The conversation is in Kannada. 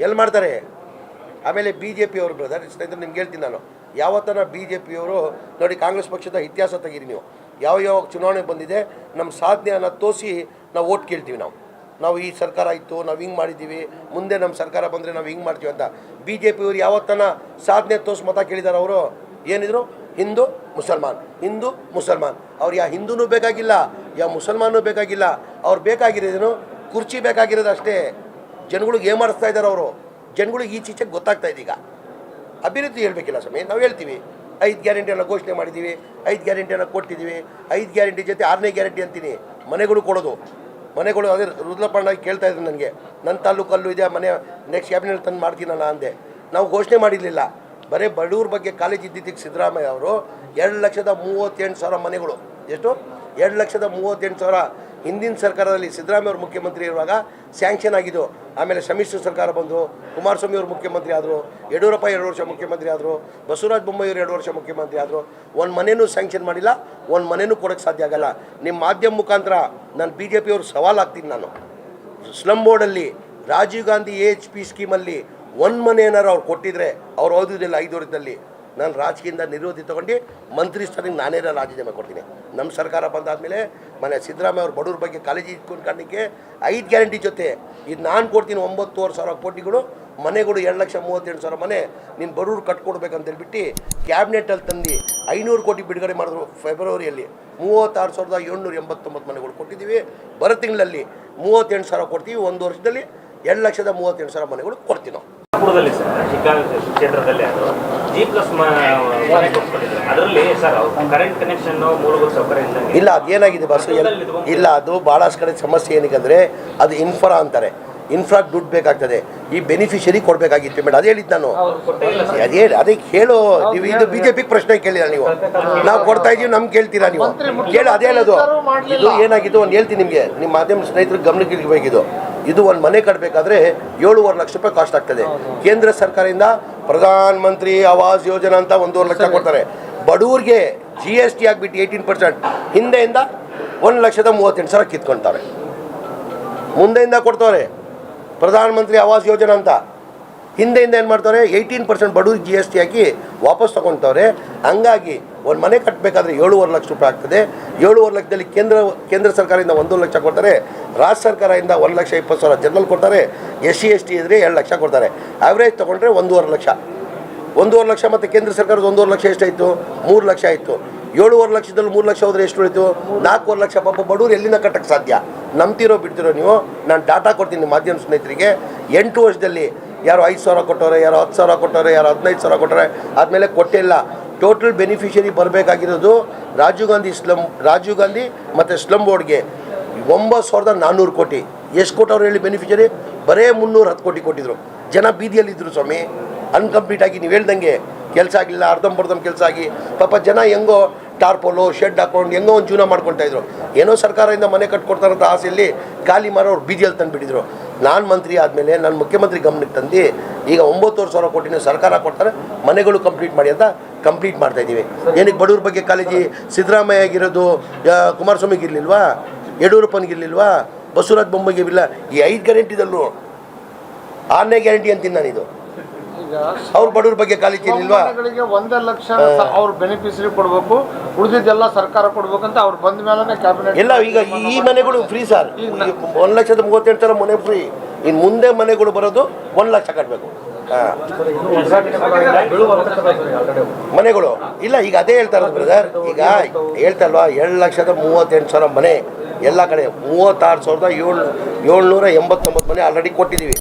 ಎಲ್ಲಿ ಮಾಡ್ತಾರೆ? ಆಮೇಲೆ ಬಿ ಜೆ ಪಿಯವರು ಬ್ರದರ್ ಸ್ನೇಹಿತರೆ, ನಿಮ್ಗೆ ಹೇಳ್ತೀನಿ ನಾನು. ಯಾವತ್ತನ ಬಿ ಜೆ ಪಿಯವರು ನೋಡಿ, ಕಾಂಗ್ರೆಸ್ ಪಕ್ಷದ ಇತಿಹಾಸ ತೆಗೀರಿ ನೀವು. ಯಾವ ಯಾವ ಚುನಾವಣೆ ಬಂದಿದೆ ನಮ್ಮ ಸಾಧನೆಯನ್ನು ತೋರಿಸಿ ನಾವು ಓಟ್ ಕೇಳ್ತೀವಿ ನಾವು. ನಾವು ಈ ಸರ್ಕಾರ ಇತ್ತು ನಾವು ಹಿಂಗೆ ಮಾಡಿದ್ದೀವಿ ಮುಂದೆ ನಮ್ಮ ಸರ್ಕಾರ ಬಂದರೆ ನಾವು ಹಿಂಗೆ ಮಾಡ್ತೀವಿ ಅಂತ. ಬಿ ಜೆ ಪಿಯವರು ಯಾವತ್ತನ ಸಾಧನೆ ತೋರಿಸಿ ಮತ ಕೇಳಿದಾರೆ ಅವರು? ಏನಿದ್ರು? ಹಿಂದೂ, ಮುಸಲ್ಮಾನ್. ಹಿಂದೂ, ಮುಸಲ್ಮಾನ್. ಅವ್ರು ಯಾ ಹಿಂದೂನೂ ಬೇಕಾಗಿಲ್ಲ ಯಾವ ಮುಸಲ್ಮಾನೂ ಬೇಕಾಗಿಲ್ಲ. ಅವ್ರು ಬೇಕಾಗಿರೋದೇನು? ಕುರ್ಚಿ ಬೇಕಾಗಿರೋದು ಅಷ್ಟೇ ಜನಗಳಿಗೆ ಏನು ಮಾಡಿಸ್ತಾ ಇದ್ದಾರೆ ಅವರು. ಜನಗಳಿಗೆ ಈಚೀಚೆಗೆ ಗೊತ್ತಾಗ್ತಾ ಇದೆ ಈಗ. ಅಭಿವೃದ್ಧಿ ಹೇಳಬೇಕಿಲ್ಲ ಸ್ವಾಮಿ, ನಾವು ಹೇಳ್ತೀವಿ. ಐದು ಗ್ಯಾರಂಟಿಯನ್ನು ಘೋಷಣೆ ಮಾಡಿದ್ದೀವಿ, ಐದು ಗ್ಯಾರಂಟಿಯನ್ನು ಕೊಟ್ಟಿದ್ದೀವಿ, ಐದು ಗ್ಯಾರಂಟಿ ಜೊತೆ ಆರನೇ ಗ್ಯಾರಂಟಿ ಅಂತೀನಿ. ಮನೆಗಳು ಕೊಡೋದು. ಮನೆಗಳು ಅದೇ ರುದ್ರಪಣ್ಣಾಗಿ ಕೇಳ್ತಾ ಇದ್ರು ನನಗೆ. ನನ್ನ ತಾಲೂಕಲ್ಲೂ ಇದೆ, ಮನೆ ನೆಕ್ಸ್ಟ್ ಕ್ಯಾಬಿನೆಟ್ ತಂದು ಮಾಡ್ತೀನಲ್ಲ ಅಂದೆ. ನಾವು ಘೋಷಣೆ ಮಾಡಿರಲಿಲ್ಲ. ಬರೀ ಬಡವ್ರ ಬಗ್ಗೆ ಕಾಲೇಜ್ ಇದ್ದಿದ್ದಕ್ಕೆ ಸಿದ್ದರಾಮಯ್ಯ ಅವರು ಎರಡು ಲಕ್ಷದ ಮೂವತ್ತೆಂಟು ಸಾವಿರ ಮನೆಗಳು. ಎಷ್ಟು? ಎರಡು ಲಕ್ಷದ ಮೂವತ್ತೆಂಟು ಸಾವಿರ ಹಿಂದಿನ ಸರ್ಕಾರದಲ್ಲಿ ಸಿದ್ದರಾಮಯ್ಯ ಅವರು ಮುಖ್ಯಮಂತ್ರಿ ಇರುವಾಗ ಸ್ಯಾಂಕ್ಷನ್ ಆಗಿದ್ದು. ಆಮೇಲೆ ಸಮ್ಮಿಶ್ರ ಸರ್ಕಾರ ಬಂದು ಕುಮಾರಸ್ವಾಮಿ ಅವರು ಮುಖ್ಯಮಂತ್ರಿ ಆದರು, ಯಡಿಯೂರಪ್ಪ ಎರಡು ವರ್ಷ ಮುಖ್ಯಮಂತ್ರಿ ಆದರು, ಬಸವರಾಜ ಬೊಮ್ಮಾಯಿ ಅವರು ಎರಡು ವರ್ಷ ಮುಖ್ಯಮಂತ್ರಿ ಆದರು. ಒಂದು ಮನೆಯೂ ಸ್ಯಾಂಕ್ಷನ್ ಮಾಡಿಲ್ಲ, ಒಂದು ಮನೆಯೂ ಕೊಡೋಕ್ಕೆ ಸಾಧ್ಯ ಆಗಲ್ಲ. ನಿಮ್ಮ ಮಾಧ್ಯಮ ಮುಖಾಂತರ ನಾನು ಬಿ ಜೆ ಪಿಯವರು ಸವಾಲಾಗ್ತೀನಿ ನಾನು. Slum ಬೋರ್ಡಲ್ಲಿ Rajiv Gandhi A H P ಸ್ಕೀಮಲ್ಲಿ ಒಂದು ಮನೆ ಏನಾರು ಅವ್ರು ಕೊಟ್ಟಿದ್ರೆ ಅವ್ರು ಓದಿದ್ದಿಲ್ಲ ಐದು ವರ್ಷದಲ್ಲಿ. ನಾನು ರಾಜಕೀಯದಿಂದ ನಿರೋಧಿ ತೊಗೊಂಡು ಮಂತ್ರಿ ಸ್ಥಾನಕ್ಕೆ ನಾನೇ ರಾಜೀನಾಮೆ ಕೊಡ್ತೀನಿ. ನಮ್ಮ ಸರ್ಕಾರ ಬಂದಾದಮೇಲೆ ಮನೆ ಸಿದ್ದರಾಮಯ್ಯ ಅವ್ರ ಬಡವ್ರ ಬಗ್ಗೆ ಕಾಲೇಜಿ ಇಟ್ಕೊಂಡು ಕಾರಣಕ್ಕೆ ಐದು ಗ್ಯಾರಂಟಿ ಜೊತೆ ಇದು ನಾನು ಕೊಡ್ತೀನಿ ಒಂಬತ್ತುವರೆ ಸಾವಿರ ಕೋಟಿಗಳು, ಮನೆಗಳು ಎರಡು ಲಕ್ಷ ಮೂವತ್ತೆಂಟು ಸಾವಿರ ಮನೆ ನೀನು ಬಡವ್ರು ಕಟ್ಕೊಡ್ಬೇಕಂತ ಹೇಳ್ಬಿಟ್ಟು ಕ್ಯಾಬಿನೆಟಲ್ಲಿ ತಂದು ಐನೂರು ಕೋಟಿ ಬಿಡುಗಡೆ ಮಾಡಿದ್ರು ಫೆಬ್ರವರಿಯಲ್ಲಿ. ಮೂವತ್ತಾರು ಸಾವಿರದ ಏಳ್ನೂರ ಎಂಬತ್ತೊಂಬತ್ತು ಮನೆಗಳು ಕೊಟ್ಟಿದ್ದೀವಿ. ಬರ ತಿಂಗಳಲ್ಲಿ ಮೂವತ್ತೆಂಟು ಸಾವಿರ ಕೊಡ್ತೀವಿ. ಒಂದು ವರ್ಷದಲ್ಲಿ ಎರಡು ಲಕ್ಷದ ಮೂವತ್ತೆಂಟು ಸಾವಿರ ಮನೆಗಳು ಕೊಡ್ತೀವಿ ನಾವು. ಕ್ಷೇತ್ರದಲ್ಲಿ ಜಿ ಪ್ಲಸ್ ಅದರಲ್ಲಿ ಸರ್ ಕರೆಂಟ್ ಕನೆಕ್ಷನ್ ಮೂಲಭೂತ ಸೌಕರ್ಯ ಇದ್ದಂಗೆ ಇಲ್ಲ ಅದೇನಾಗಿದೆ ಬಸ್ ಇಲ್ಲ ಅದು ಭಾಳಷ್ಟು ಕಡೆ ಸಮಸ್ಯೆ ಏನಕ್ಕೆ ಅದು ಇನ್ಫ್ರಾ ಅಂತಾರೆ. ಇನ್ಫ್ರಾ ದುಡ್ಡು ಬೇಕಾಗ್ತದೆ. ಈ ಬೆನಿಫಿಷರಿ ಕೊಡಬೇಕಾಗಿತ್ತು ಮೇಡಮ್ ಅದೇ ಹೇಳಿದ್ದು ನಾನು. ಅದೇ ಅದೇ ಅದಕ್ಕೆ ಹೇಳು ನೀವು ಇದು ಬಿ ಜೆ ಪಿ ಪ್ರಶ್ನೆ ಕೇಳಿಲ್ಲ ನೀವು. ನಾವು ಕೊಡ್ತಾ ಇದ್ದೀವಿ ನಮ್ಗೆ ಕೇಳ್ತೀರಾ ನೀವು? ಕೇಳು ಅದೇ ಹೇಳೋದು. ಇದು ಏನಾಗಿದ್ದು ಒಂದು ಹೇಳ್ತೀನಿ ನಿಮಗೆ. ನಿಮ್ಮ ಮಾಧ್ಯಮ ಸ್ನೇಹಿತರಿಗೆ ಗಮನಕ್ಕೆ ಇರಬೇಕಿದು ಇದು. ಒಂದು ಮನೆ ಕಟ್ಟಬೇಕಾದ್ರೆ ಏಳುವರೆ ಲಕ್ಷ ರೂಪಾಯಿ ಕಾಸ್ಟ್ ಆಗ್ತದೆ. ಕೇಂದ್ರ ಸರ್ಕಾರದಿಂದ ಪ್ರಧಾನ ಮಂತ್ರಿ ಆವಾಸ್ ಯೋಜನಾ ಅಂತ ಒಂದೂವರೆ ಲಕ್ಷ ಕೊಡ್ತಾರೆ. ಬಡವ್ರಿಗೆ ಜಿ ಎಸ್ ಟಿ ಆಗಿಬಿಟ್ಟು ಏಯ್ಟೀನ್ ಪರ್ಸೆಂಟ್ ಹಿಂದೆಯಿಂದ ಒಂದು ಲಕ್ಷದ ಮೂವತ್ತೆಂಟು ಸಾವಿರ ಕಿತ್ಕೊಳ್ತಾರೆ ಮುಂದೆಯಿಂದ ಕೊಡ್ತಾರೆ. ಪ್ರಧಾನ ಮಂತ್ರಿ ಆವಾಸ್ ಯೋಜನಾ ಅಂತ. ಹಿಂದೆಯಿಂದ ಏನು ಮಾಡ್ತಾರೆ? ಏಯ್ಟೀನ್ ಪರ್ಸೆಂಟ್ ಬಡವ್ರಿಗೆ ಜಿ ಎಸ್ ಟಿ ಹಾಕಿ ವಾಪಸ್ ತೊಗೊಳ್ತವ್ರೆ ಹಂಗಾಗಿ ಒಂದು ಮನೆ ಕಟ್ಟಬೇಕಾದ್ರೆ ಏಳುವರೆ ಲಕ್ಷ ರೂಪಾಯಿ ಆಗ್ತದೆ. ಏಳುವರೆ ಲಕ್ಷದಲ್ಲಿ ಕೇಂದ್ರ ಕೇಂದ್ರ ಸರ್ಕಾರದಿಂದ ಒಂದು ಲಕ್ಷ ಕೊಡ್ತಾರೆ. ರಾಜ್ಯ ಸರ್ಕಾರದಿಂದ ಒಂದು ಲಕ್ಷ ಇಪ್ಪತ್ತು ಸಾವಿರ ಜನರಲ್ ಕೊಡ್ತಾರೆ. ಎಸ್ ಸಿ, ಎಸ್ ಟಿ ಇದ್ದರೆ ಎರಡು ಲಕ್ಷ ಕೊಡ್ತಾರೆ. ಆವ್ರೇಜ್ ತೊಗೊಂಡ್ರೆ ಒಂದೂವರೆ ಲಕ್ಷ. ಒಂದೂವರೆ ಲಕ್ಷ ಮತ್ತು ಕೇಂದ್ರ ಸರ್ಕಾರದ ಒಂದೂವರೆ ಲಕ್ಷ ಎಷ್ಟಾಯಿತು? ಮೂರು ಲಕ್ಷ ಆಯಿತು. ಏಳುವರೆ ಲಕ್ಷದಲ್ಲಿ ಮೂರು ಲಕ್ಷ ಹೋದರೆ ಎಷ್ಟು ಉಳಿತು? ನಾಲ್ಕೂವರೆ ಲಕ್ಷ ಪಾಪ ಬಡವರು ಎಲ್ಲಿಂದ ಕಟ್ಟಕ್ಕೆ ಸಾಧ್ಯ? ನಂಬ್ತಿರೋ ಬಿಡ್ತಿರೋ ನೀವು? ನಾನು ಡಾಟಾ ಕೊಡ್ತೀನಿ ಮಾಧ್ಯಮ ಸ್ನೇಹಿತರಿಗೆ. ಎಂಟು ವರ್ಷದಲ್ಲಿ ಯಾರು ಐದು ಸಾವಿರ ಕೊಟ್ಟವ್ರೆ, ಯಾರು ಹತ್ತು ಸಾವಿರ ಕೊಟ್ಟವ್ರೆ, ಯಾರು ಹದಿನೈದು ಸಾವಿರ ಕೊಟ್ಟರೆ ಆದಮೇಲೆ ಕೊಟ್ಟಿಲ್ಲ ಟೋಟಲ್ ಬೆನಿಫಿಷರಿ ಬರಬೇಕಾಗಿರೋದು ರಾಜೀವ್ ಗಾಂಧಿ ಸ್ಲಮ್ ರಾಜೀವ್ ಗಾಂಧಿ ಮತ್ತು ಸ್ಲಮ್ ಬೋರ್ಡ್ಗೆ ಒಂಬತ್ತು ಸಾವಿರದ ನಾನ್ನೂರು ಕೋಟಿ. ಎಷ್ಟು ಕೊಟ್ಟವ್ರು ಹೇಳಿ ಬೆನಿಫಿಷರಿ ಬರೇ ಮುನ್ನೂರು ಹತ್ತು ಕೋಟಿ ಕೊಟ್ಟಿದ್ರು. ಜನ ಬೀದಿಯಲ್ಲಿದ್ದರು ಸ್ವಾಮಿ. ಅನ್ಕಂಪ್ಲೀಟ್ ಆಗಿ ನೀವು ಹೇಳ್ದಂಗೆ ಕೆಲಸ ಆಗಿಲ್ಲ ಅರ್ಧಂಬರ್ಧಂ ಕೆಲಸ ಆಗಿ. ಪಾಪ ಜನ ಹೆಂಗೋ ಟಾರ್ಪೋಲು, ಶೆಡ್ ಹಾಕ್ಕೊಂಡು ಹೆಂಗೋ ಒಂದು ಜೀವನ ಮಾಡ್ಕೊಳ್ತಾ ಇದ್ರು. ಏನೋ ಸರ್ಕಾರದಿಂದ ಮನೆ ಕಟ್ಕೊಡ್ತಾರಂತ ಆಸೆಯಲ್ಲಿ ಖಾಲಿ ಮಾರೋರು ಬೀದಿಯಲ್ಲಿ ತಂದುಬಿಟ್ಟಿದ್ರು. ನಾನು ಮಂತ್ರಿ ಆದಮೇಲೆ ನಾನು ಮುಖ್ಯಮಂತ್ರಿ ಗಮನಕ್ಕೆ ತಂದು ಈಗ ಒಂಬತ್ತುವರೆ ಸಾವಿರ ಕೋಟಿನ ಸರ್ಕಾರ ಕೊಡ್ತಾರೆ ಮನೆಗಳು ಕಂಪ್ಲೀಟ್ ಮಾಡಿ ಅಂತ ಕಂಪ್ಲೀಟ್ ಮಾಡ್ತಾ ಇದ್ದೀವಿ. ಏನಕ್ಕೆ ಬಡವ್ರ ಬಗ್ಗೆ ಕಾಲೇಜಿ ಸಿದ್ದರಾಮಯ್ಯ ಆಗಿರೋದು ಕುಮಾರಸ್ವಾಮಿಗಿರ್ಲಿಲ್ವಾ ಯಡಿಯೂರಪ್ಪನಿಗಿರ್ಲಿಲ್ವಾ ಬಸವರಾಜ ಇಲ್ಲ ಈ ಐದು ಗ್ಯಾರಂಟಿದಲ್ಲೂ ಆರನೇ ಗ್ಯಾರಂಟಿ ಅಂತೀನಿ ನಾನಿದು. ಈಗ ಅವ್ರ ಬಡವ್ರ ಬಗ್ಗೆ ಕಾಲೇಜಿ ಇರ್ಲಿಲ್ವಾ? ಒಂದೇ ಲಕ್ಷ ಅವ್ರ ಬೆನಿಫಿಷರಿ ಕೊಡಬೇಕು ಉಳಿದಿದ್ದೆಲ್ಲ ಸರ್ಕಾರ ಕೊಡ್ಬೇಕಂತ ಅವ್ರು ಬಂದ ಮೇಲೆ ಕ್ಯಾಬಿನೆಟ್ ಎಲ್ಲ ಈಗ ಈ ಮನೆಗಳು ಫ್ರೀ ಸರ್ ಒಂದು ಲಕ್ಷದ ಮೂವತ್ತೆಂಟು ಸಾವಿರ ಮನೆ ಫ್ರೀ ಇನ್ನು ಮುಂದೆ ಮನೆಗಳು ಬರೋದು ಒಂದು ಲಕ್ಷ ಕಟ್ಟಬೇಕು ಮನೆಗಳು. ಇಲ್ಲ, ಈಗ ಅದೇ ಹೇಳ್ತಾ ಇರೋದು ಬ್ರದರ್ ಈಗ ಹೇಳ್ತಾ ಏಳು ಲಕ್ಷದ ಮೂವತ್ತೆಂಟು ಸಾವಿರ ಮನೆ ಎಲ್ಲ ಕಡೆ. ಮೂವತ್ತಾರು ಸಾವಿರದ ಏಳು ಏಳ್ನೂರ ಎಂಬತ್ತೊಂಬತ್ತು ಮನೆ ಆಲ್ರೆಡಿ ಕೊಟ್ಟಿದ್ದೀವಿ